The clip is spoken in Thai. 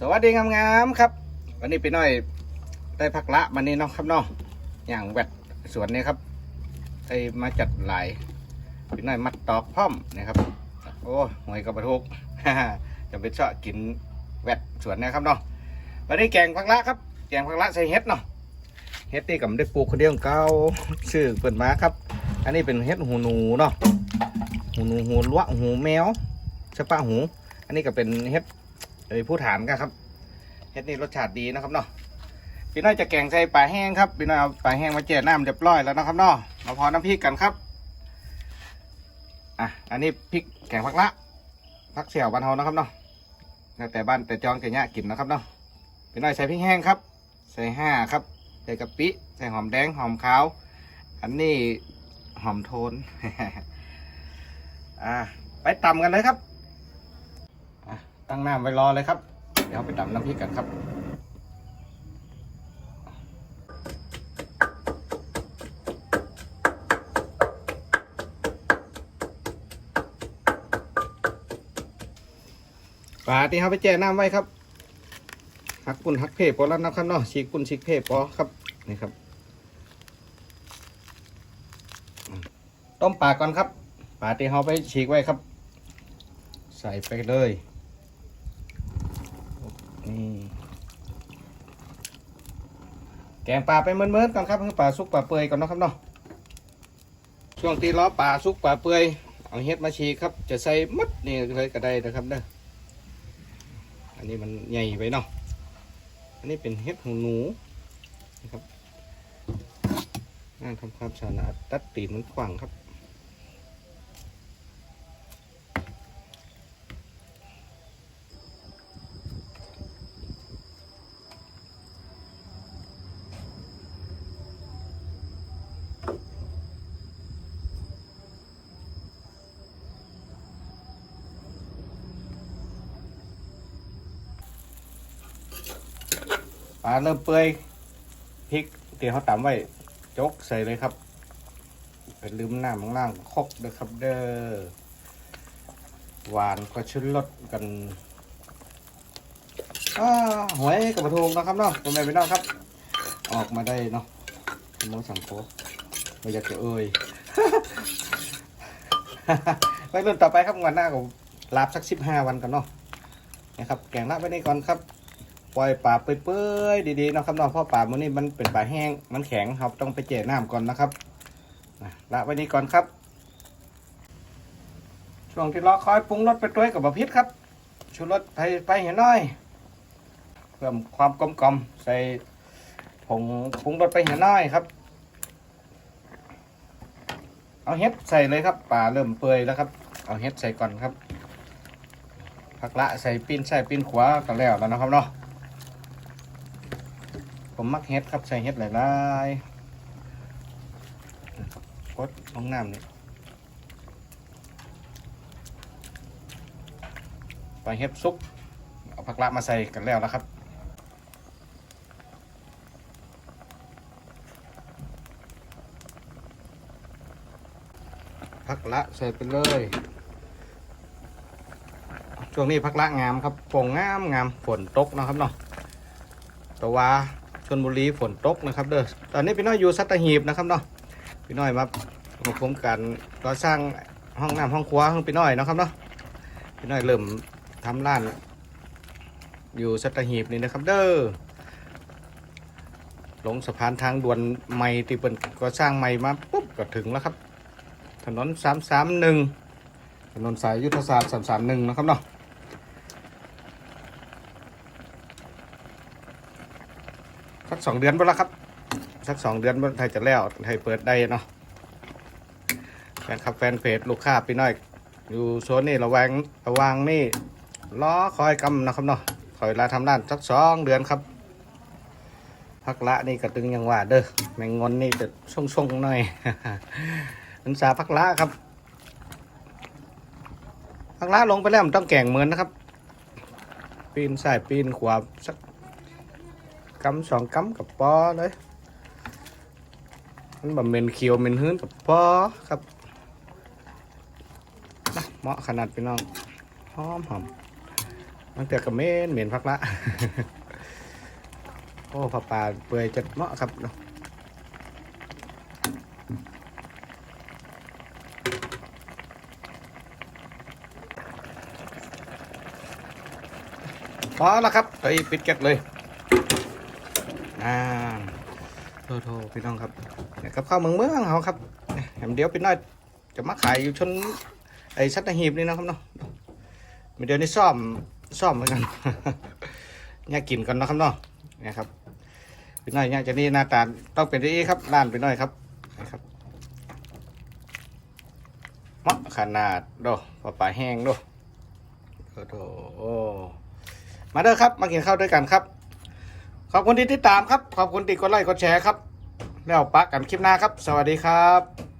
สวัสดีงามๆครับ วันนี้พี่น้อยได้พักละมันนี้เนาะครับเนาะอย่างแวดสวนนี้ครับได้มาจัดหลายพี่น้อยมัดตอกพร้อมนะครับ โอ้หวยกับปลาทุกจะไปเจาะกินแวดสวนนะครับเนาะวันนี้แกงพักละครับ แกงพักละใส่เห็ดเนาะเห็ดนี่กับได้ปลูกคนเดียวเก่าชื่อเปิดมาครับ อันนี้เป็นเห็ดหูหนูเนาะหูหนูหูลวกหูแมวสปะหู อันนี้ก็เป็นเห็ด เอ้ยผู้ฐานกันครับเห็ดนี่รสชาติดีนะครับเนาะพี่น้อยจะแกงใส่ปลาแห้งครับพี่น้อยเอาปลาแห้งมาเจียน้ำเรียบร้อยแล้วนะครับเนาะมาพอน้ำพริกกันครับอะอันนี้พริกแกงผักละผักเสี่ยวบ้านเฮานะครับเนาะแล้วแต่บ้านแต่จองแต่เนี้ยกินนะครับเนาะพี่น้อยใส่พริกแห้งครับ ใส่ห้าครับใส่กะปิใส่หอมแดงหอมขาว อันนี้หอมโทนอะไปตำกันเลยครับ ตั้งน้ำไว้รอเลยครับ เดี๋ยวไปตำน้ำพริกกันครับ ปลาที่เขาไปแจ่น้ำไว้ครับหักกุนหักเพพอแล้วนะครับเนาะฉีกกุนฉีกเพพอครับนี่ครับ ต้มปลาก่อนครับปลาที่เขาไปฉีกไว้ครับ ใส่ไปเลย นี่แกงปลาไปเมื่อนๆก่อนครับคือปลาซุกปลาเปื่อยก่อนนะครับเนาะช่วงตีล้อปลาซุกปลาเปื่อยเอาเฮ็ดมาฉีครับ จะใส่มัดนี่เลยก็ได้นะครับเด้ออันนี้มันใหญ่ไปเนาะอันนี้เป็นเฮ็ดหูหนูนะครับงานทำความสะอาดตัดตีนมันขวางครับ ปลาเริ่มเปื่อยพริกที่เขาตำไว้จกใส่เลยครับเป็นลืมหน้ำข้างล่างคกเด้อครับเด้อหวานก็ชุนรสกันอ้าหวยกับปลาทูนะครับเนาะผมไม่ไปนอกครับ ออกมาได้เนาะคุณน้อสังโคไม่อยากจะเอ่ยไปรุ่นต่อไปครับงานหน้าผมลาบสักสิบห้าวันกันเนาะนะครับแกงลาบไว้นี่ก่อนครับ ปล่อยปลาเปื่อยๆดีๆนะครับน้องเพราะปลามื้อนี้มันเป็นปลาแห้งมันแข็งครับต้องไปเจน้ำก่อนนะครับละไว้นี้ก่อนครับ ช่วงที่รอคอยปรุงรสไปด้วยกับบะพิษครับชูรสไปไปเห็นหน่อย เพิ่มความกลมกล่อมใส่ผงปรุงรสไปเห็นหน่อยครับ เอาเห็ดใส่เลยครับปลาเริ่มเปื่อยแล้วครับ เอาเห็ดใส่ก่อนครับผักละใส่ปิ้นใส่ปิ้นขวาก็แล้วแล้วนะครับเนาะ ผมมักเฮ็ดครับใส่เฮ็ดหลายๆกดลงน้ำนี่ไปเฮ็ดซุปเอาผักละมาใส่กันแล้วนะครับผักละใส่ไปเลย ช่วงนี้ผักละงามครับปงงามงามฝนตกนะครับเนาะแต่ว่า นบุรีฝนตกนะครับเด้อตอนนี้พี่น้อยอยู่สัตหีบนะครับเนาะพี่น้อยมาโครงการก่อสร้างห้องน้ำห้องครัวของพี่น้อยนะครับเนาะพี่น้อยเริ่มทำร้าน อยู่สัตหีบนี่นะครับเด้อลงสะพานทางด่วนใหม่ที่เป็นก่อสร้างใหม่มาปุ๊บก็ถึงแล้วครับ ถนนสามสามหนึ่งถนนสายยุทธศาสตร์สามสามหนึ่งนะครับเนาะ สักสองเดือนไปแล้วครับ สักสองเดือนไทยจะแล้วไทยเปิดได้เนาะแฟนคลับแฟนเพจลูกค้าพี่น้อย อยู่โซนนี่ระแวงระวังนี่ล้อคอยกำนะครับเนาะคอยลาทำด้านสักสองเดือนครับพักละนี่กระตึงยังว่าเด้อแมงงอนนี่จะส่งๆหน่อยนันสาพักละครับพักละลงไปแล้วมันต้องแก่งเหมือนนะครับ ปีนซ้ายปีนขวาสัก กำสองกำกับปอเลยมันแบบเมนเขียวเมนหื้นกับปอครับเหมาะขนาดพี่น้องหอมหอมตั้งแต่กระเมนเหม็นพักละโอ้ผักปลาเปื่อยจัดเหมาะครับเนาะพอแล้วครับไปปิดแก๊สเลย อ่าโทโทพี่น้องครับเนี่ยกับข้าวเมืองเมืองเขาครับเนี่ยเดี๋ยวพี่น้อยจะมาขายอยู่ชนไอ้สัตหีบนี่นะครับเนาะเดี๋ยวนี้ซ่อมซ่อมเหมือนกันอยากกินกันนะครับเนาะเนี่ยครับพี่น้อยเนี่ยจะนี่หน้าตาต้องเป็นที่ครับร้านพี่น้อยครับนะครับมาะขนาดโดปลาปลาแห้งโดโอ้โหมาเด้อครับ มากินข้าวด้วยกันครับ ขอบคุณที่ติดตามครับ ขอบคุณที่กดไลค์กดแชร์ครับ แล้วปะกันคลิปหน้าครับ สวัสดีครับ